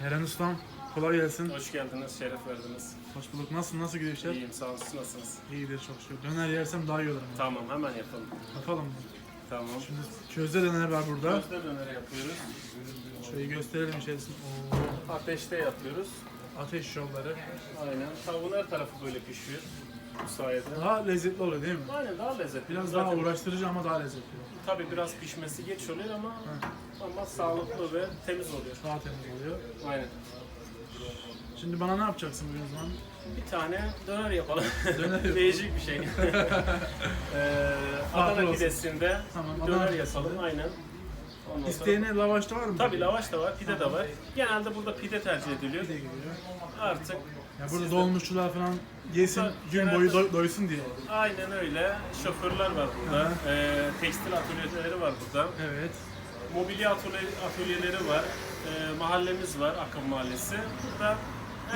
Eren Ustam kolay gelsin. Hoş geldiniz, şeref verdiniz. Hoş bulduk. Nasıl nasıl gidiyor işler? İyiyim, sağ olun. Siz nasılsınız? İyidir çok şükür. Döner yersem daha iyi olur. ama. Tamam, hemen yapalım. Yapalım mı? Tamam. Şimdi közde döner var burada. Közde döneri yapıyoruz. Şöyle gösterelim içerisini. Oo, Ateşte yapıyoruz. ateş yolları. Aynen. Tavuğun her tarafı böyle pişiyor. Bu sayede. Daha lezzetli oluyor değil mi? Aynen daha lezzetli. Biraz Zaten daha uğraştırıcı ama daha lezzetli. Tabii biraz pişmesi geç oluyor ama ama sağlıklı ve temiz oluyor. Daha temiz oluyor. Aynen. Şimdi bana ne yapacaksın bugün o zaman? Bir tane döner yapalım. Döner yapalım. Değişik bir şey. ee, Adana olsun. pidesinde Tamam, Adana döner pidesinde. yapalım. Aynen. Ondan İsteyene lavaş da var mı? Tabii lavaş da var, pide de var. Genelde burada pide tercih ediliyor. Pide. Artık Ya burada dolmuşçular falan yesin, Tabii, gün boyu doy- doysun diye. aynen öyle. Şoförler var burada. Ee, tekstil atölyeleri var burada. Evet. Mobilya atölye, atölyeleri var. Ee, mahallemiz var, Akın Mahallesi. Burada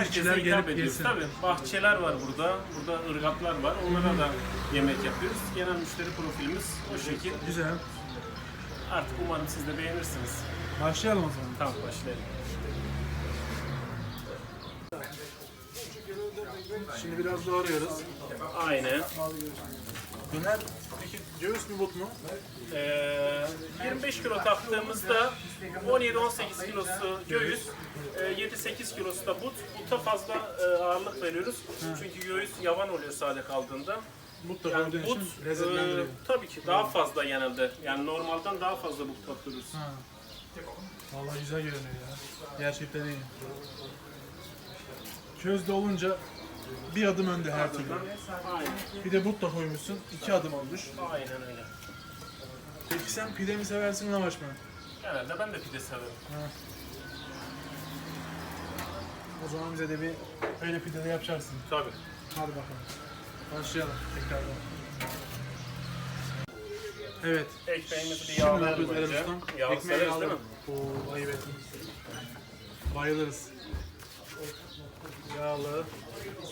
İşçiler herkese hitap gelip ediyoruz. yesin. Tabii bahçeler var burada. Burada ırgatlar var. Onlara da yemek yapıyoruz. Genel müşteri profilimiz o şekil. Güzel. Artık umarım siz de beğenirsiniz. Başlayalım o zaman. Tamam başlayalım. Şimdi biraz doğruyoruz. Aynen. Döner peki göğüs mü but mu? Ee, 25 kilo taktığımızda 17-18 kilosu göğüs, e, 7-8 kilosu da but. Buta fazla e, ağırlık veriyoruz. Çünkü göğüs yavan oluyor sade kaldığında. But da Yani koyduğun but için lezzetlendiriyor. e, tabii ki daha fazla genelde. Yani normalden daha fazla but katıyoruz. Ha. Vallahi güzel görünüyor ya. Gerçekten iyi. Közde olunca bir adım önde her türlü. Aynen. Bir de but da koymuşsun. iki adım olmuş. Aynen öyle. Peki sen pide mi seversin lavaş mı? Genelde ben de pide severim. O zaman bize de bir öyle pide de yapacaksın. Tabii. Hadi bakalım. Başlayalım tekrardan. Evet. Ekmeğimizi bir yağlayalım önce. Eren Ustam. Yağ Ekmeği severiz değil mi? Oo, ayıp. Bayılırız. Yağlı.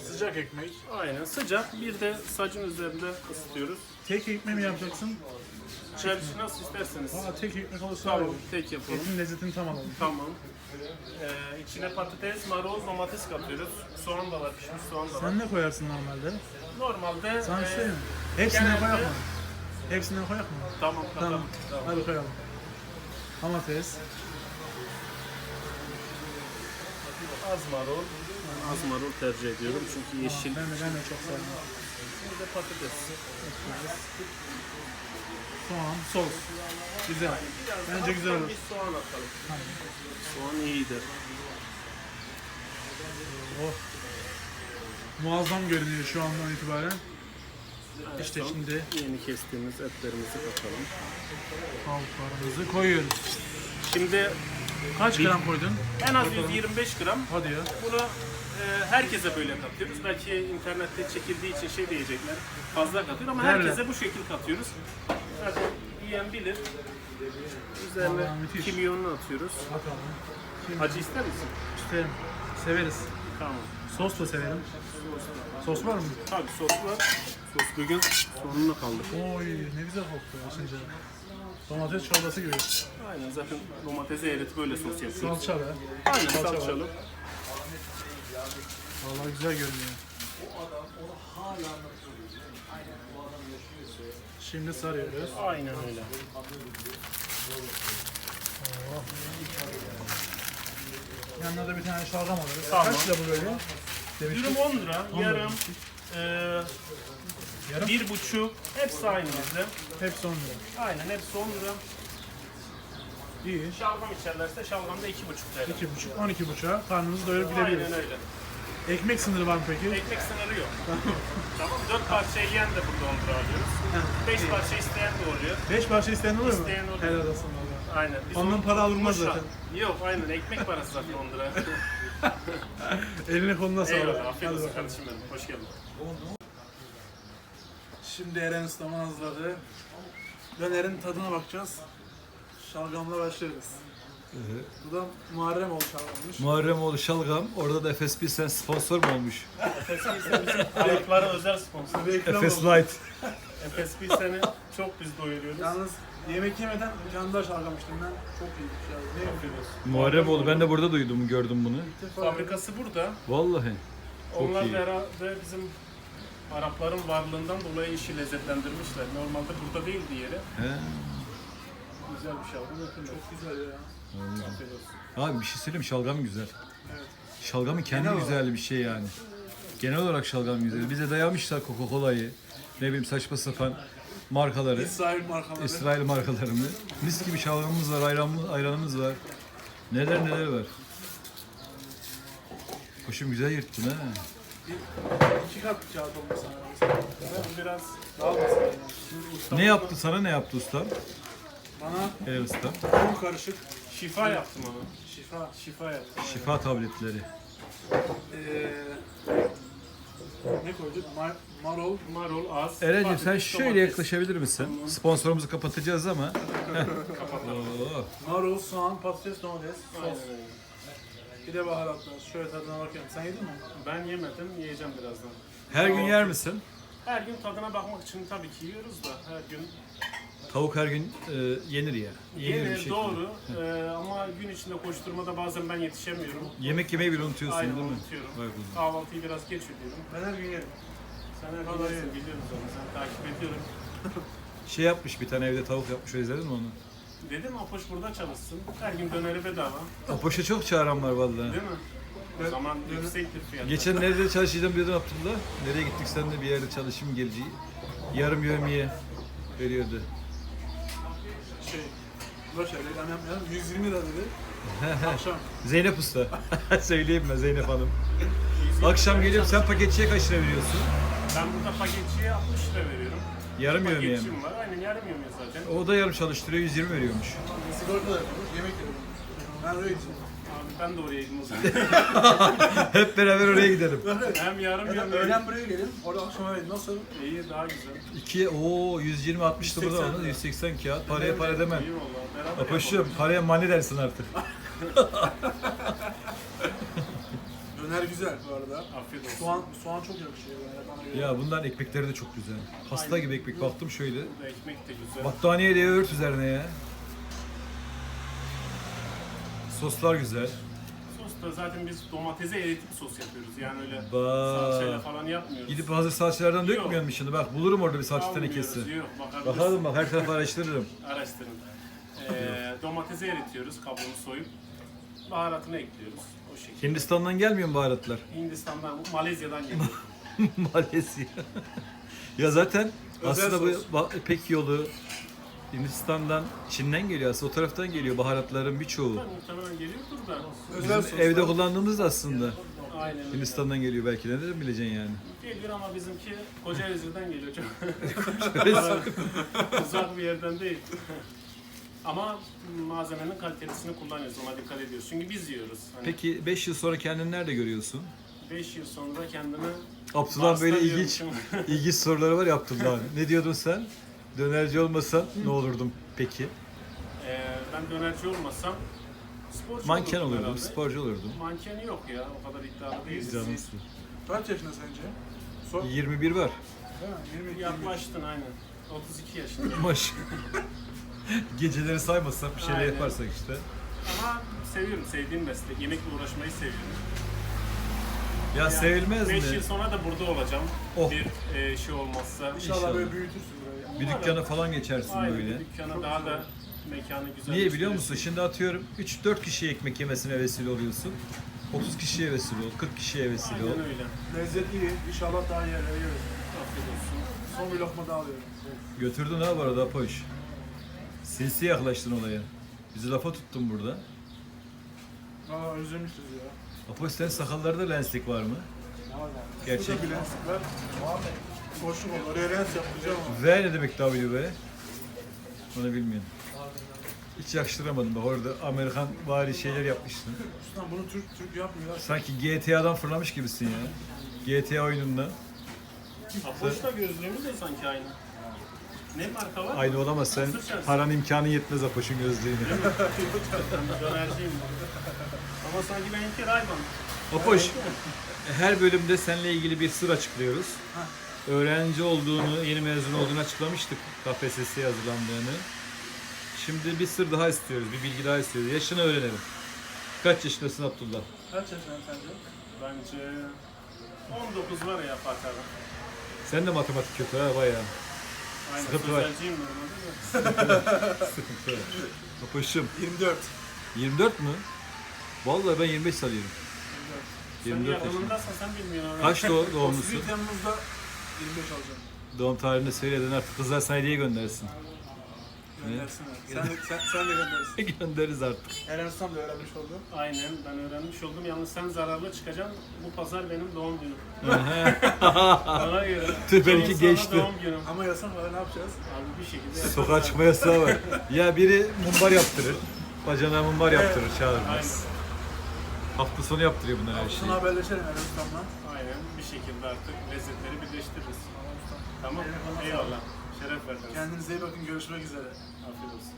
Sıcak ekmek. Aynen sıcak. Bir de sacın üzerinde ısıtıyoruz. Tek ekmeği mi yapacaksın? Şöyle nasıl isterseniz. Aa tek ekmek olursa Tamam, olur. tek yapalım. Etin lezzetini tam alalım. Tamam. Ee, içine patates, marul, domates katıyoruz. Soğan da var, pişmiş soğan da var. Sen ne koyarsın normalde? Normalde Sana e, söyleyeyim. Hepsinden genelde- koyak mı? Hepsinden koyak mı? Tamam, Tamam. tamam. tamam. Hadi koyalım. Domates. Az marul. Az marul tercih ediyorum çünkü yeşil. Ben de, ben de çok sevmem. Bir de patates. Soğan, sos. Güzel. Bence güzel olur. Bir soğan atalım. Soğan iyidir. Oh. Muazzam görünüyor şu andan itibaren. İşte Son şimdi yeni kestiğimiz etlerimizi katalım. tavuklarımızı koyuyoruz. Şimdi Kaç gram koydun? en az 125 gram Hadi ya. Bunu e, herkese böyle katıyoruz. Belki internette çekildiği için şey diyecekler, fazla katıyor ama Nerede? herkese bu şekil katıyoruz. Zaten yiyen bilir. Üzerine kimyonunu atıyoruz. Bakalım. Şimdi Acı ister misin? isterim. Severiz. Tamam. Sos da severim. Sos var mı? Tabii sos var. Sos bugün sonuna kaldık. Oy ne güzel koktu şimdi. Domates çorbası gibi. Aynen zaten domatesi eritip böyle sos yapıyoruz. Salça be. Aynen salça var. salçalı. Vallahi güzel görünüyor. Şimdi sarıyoruz. Aynen öyle. Yanına da bir tane şalgam alırız. Tamam. Kaç lira bu böyle? Demiştik. Dürüm 10 lira, yarım, e, Yarım. bir buçuk, hepsi aynı bizde. Hepsi 10 lira. Aynen hepsi 10 lira. İyi. Şalgam içerlerse şalgamda 2,5 TL. 2,5, 12 buçuğa karnımızı doyurup Aynen gidebiliriz. öyle. Ekmek sınırı var mı peki? Ekmek sınırı yok. tamam. 4 parça yiyen de burada 10 lira alıyoruz. 5 parça isteyen de oluyor. 5 parça isteyen olur mu? İsteyen oluyor. Helal olsun. Aynen. Biz Ondan para alınmaz tutmuşlar. zaten. Yok aynen ekmek parası zaten 10 lira. Eline koluna sağlık. Eyvallah. Afiyet Hadi olsun bakalım. kardeşim benim. Hoş geldin. Şimdi Eren Usta'mı hazırladı. Dönerin tadına bakacağız. Şalgamla başlarız. Bu da Muharrem olmuş şalgammış. Muharremoğlu Şalgam. Orada da Efes Pilsen sponsor mu olmuş? Ayaklara özel sponsor. Reklam Efes oldu. Light. Efes seni çok biz doyuruyoruz. Yalnız Yemek yemeden canlı şalgam içtim ben. Çok iyiymiş ya. Ne yapıyoruz? Muharreboğlu ben de burada duydum, gördüm bunu. Fabrikası burada. Vallahi. Çok Onlar iyi. herhalde bizim Arapların varlığından dolayı işi lezzetlendirmişler. Normalde burada değildi yeri. He. Güzel bir şalgam yapıyorlar. Çok güzel ya. Afiyet olsun. Abi bir şey söyleyeyim şalgam güzel. Evet. Şalgamın kendi Genel güzel bir şey yani. Genel olarak şalgam güzel. Bize dayamışlar Coca-Cola'yı. Ne bileyim saçma sapan markaları. İsrail markaları. İsrail markalarını. Mis gibi şalgamımız var, ayranımız, ayranımız var. Neler neler var. Hoşum güzel yırttın ha. İki kat kağıt olması lazım. Ben biraz Daha ustam Ne yaptı sana ne yaptı usta? Bana El usta. un karışık Şifa yaptım onu. şifa. Şifa yaptım. Şifa tabletleri. Ee, ne koyduk? Mar marol. Marul az. Eren'cim sen patates, şöyle domates. yaklaşabilir misin? Sponsorumuzu kapatacağız ama. Oo. Marul, soğan, patates, domates, Aynen sos. öyle. Bir de baharatlar. Şöyle tadına bakıyorum. Sen yedin mi? Ben yemedim, yiyeceğim birazdan. Her gün yer misin? Her gün tadına bakmak için tabii ki yiyoruz da her gün Tavuk her gün e, yenir ya. Yenir bir şekilde. doğru Ee, ama gün içinde koşturmada bazen ben yetişemiyorum. Yemek yemeyi bile unutuyorsun Aynen değil mi? unutuyorum. Vay. Kahvaltıyı biraz geç ediyorum. Ben her gün yerim. Sen her gün yerim. biliyoruz onu, sen takip ediyorum. Şey yapmış bir tane evde tavuk yapmış. İzledin mi onu? Dedim Apoş burada çalışsın. Her gün döneri bedava. Apoş'a çok çağıran var vallahi. Değil mi? O zaman yüksektir fiyatı. Geçen nerede çalışacağım diyordun Abdullah. Nereye gittik sen de bir yerde çalışayım geleceği. Yarım yövmiye veriyordu. Şey, boş ver. Annem 120 lira dedi. Akşam. Zeynep Usta. Söyleyeyim ben Zeynep Hanım. Akşam geliyorum sen paketçiye kaç lira veriyorsun? Ben burada paketçiye 60 lira veriyorum. Yarım yövmiye mi? Paketçim var. Aynen yarım yövmiye zaten. O da yarım çalıştırıyor 120 veriyormuş. Sigorta da yapıyoruz. Yemek de yapıyoruz. Ben öyle. Ben de oraya gideyim o zaman. Hep beraber oraya gidelim. Hem yarım Ya da öğlen buraya gelin. Orada akşam eve Nasıl? İyi daha güzel. 2 o 120 60 da burada 180 var. lira. 180 kağıt. Paraya para demem. İyi valla. Beraber Apoş'um yapalım. paraya mani dersin artık. Döner güzel bu arada. Afiyet olsun. Soğan, soğan çok yakışıyor yani bana göre. Ya bunların ekmekleri de çok güzel. Hasta gibi ekmek baktım şöyle. Burada ekmek de güzel. Battaniye diye ört üzerine ya. Soslar güzel. Sos da zaten biz domatese eritip sos yapıyoruz. Yani öyle Bak. salçayla falan yapmıyoruz. Gidip hazır salçalardan dökmüyor mu şimdi? Bak bulurum orada bir salça Almıyoruz, tenekesi. Yok. Bakalım bak her tarafı araştırırım. Araştırın. Ee, domatesi eritiyoruz kabuğunu soyup. Baharatını ekliyoruz. O şekilde. Hindistan'dan gelmiyor mu baharatlar? Hindistan'dan, Malezya'dan geliyor. Malezya. ya zaten Özel aslında bu sos. ba- pek yolu Hindistan'dan, Çin'den geliyor aslında o taraftan geliyor baharatların birçoğu. Muhtemelen geliyordur da. Özel Bizim soslar. evde kullandığımız da aslında Aynen öyle. Hindistan'dan geliyor belki de nereden bileceksin yani. Geliyor ama bizimki Kocaeli'den geliyor çok. Uzak bir yerden değil. ama malzemenin kalitelisini kullanıyoruz, ona dikkat ediyoruz. Çünkü biz yiyoruz. Hani Peki 5 yıl sonra kendini nerede görüyorsun? 5 yıl sonra kendimi Abdullah böyle ilginç ilginç soruları var ya Abdullah. ne diyordun sen? Dönerci olmasan ne olurdum peki? Ee, ben dönerci olmasam sporcu Manken olurdum olurdum, herhalde. sporcu olurdum. Mankeni yok ya, o kadar iddialı değiliz. Canımsın. Kaç yaşında sence? Sor. 21 var. Mi? 22. Yaklaştın aynen. 32 yaşında. Maş. Geceleri saymazsak bir şeyler Aynen. yaparsak işte. Ama seviyorum, sevdiğim meslek. Yemekle uğraşmayı seviyorum. Ya sevilmez 5 mi? yıl sonra da burada olacağım. Oh. Bir e, şey olmazsa. İnşallah, İnşallah. böyle büyütürsün burayı. Bir dükkana falan geçersin Aynen, böyle. bir dükkana daha da mekanı güzel. Niye biliyor musun? Şimdi atıyorum 3-4 kişiye ekmek yemesine vesile oluyorsun. 30 kişiye vesile ol, 40 kişiye vesile ol. Aynen öyle. Lezzet iyi. İnşallah daha iyi yerlere geliriz. Afiyet olsun. Son bir lokma daha alıyorum. Götürdün ha bu arada Apoş. Sinsi yaklaştın olaya. Bizi lafa tuttun burada. Aa özlemişiz ya. Apoş senin sakallarda lenslik var mı? Gerçek. Şurada bir lens Boşluk olur. Oraya lens yapacağım ama. V ne demek W be? Onu bilmiyorum. Hiç yakıştıramadım bak orada Amerikan vari şeyler yapmışsın. Ustam bunu Türk Türk yapmıyorlar. Sanki GTA'dan fırlamış gibisin ya. GTA oyununda. Apoş'la gözlüğümüz de sanki aynı. Ne marka var? Aynı olamaz sen paran imkanı yetmez Apoş'un gözlüğüne. Ben dönerciyim. Ama sanki benimki Rayban. Apoş her bölümde seninle ilgili bir sır açıklıyoruz. Öğrenci olduğunu, yeni mezun olduğunu açıklamıştık KPSS'ye hazırlandığını. Şimdi bir sır daha istiyoruz, bir bilgi daha istiyoruz. Yaşını öğrenelim. Kaç yaşındasın Abdullah? Kaç yaşında sence? Bence 19 var ya Fatih abi. Sen de matematik kötü ha bayağı. Aynen Sıkıntı var. sözelciyim normalde de. Sıkıntı. Kapışım. 24. 24 mü? Vallahi ben 25 sanıyorum. Sen 24 yaşında. yakınındasın sen bilmiyorsun. abi. Kaç doğ- 31 doğumlusun? Temmuz'da 25 olacağım. Doğum tarihini söyledin artık kızlar sana hediye göndersin. Göndersinler. Sen, de- sen, sen de göndersin. Göndeririz artık. Eren Ustam da öğrenmiş oldu. Aynen ben öğrenmiş oldum. Yalnız sen zararlı çıkacaksın. Bu pazar benim doğum günüm. Ona göre. Tüh, benimki geçti. Doğum günüm. Ama yasak var ne yapacağız? Abi bir şekilde yaparız Sokağa abi. çıkma yasağı var. Ya biri mumbar yaptırır. Bacana mumbar yaptırır çağırmaz. Aynen. Hafta sonu yaptırıyor bunlar her şeyi. Sonra haberleşelim Eren Ustam'la. Aynen bir şekilde artık lezzetleri birleştiririz. Tamam. Eyvallah. Şeref verdiniz. Kendinize iyi bakın görüşmek üzere. Afiyet olsun.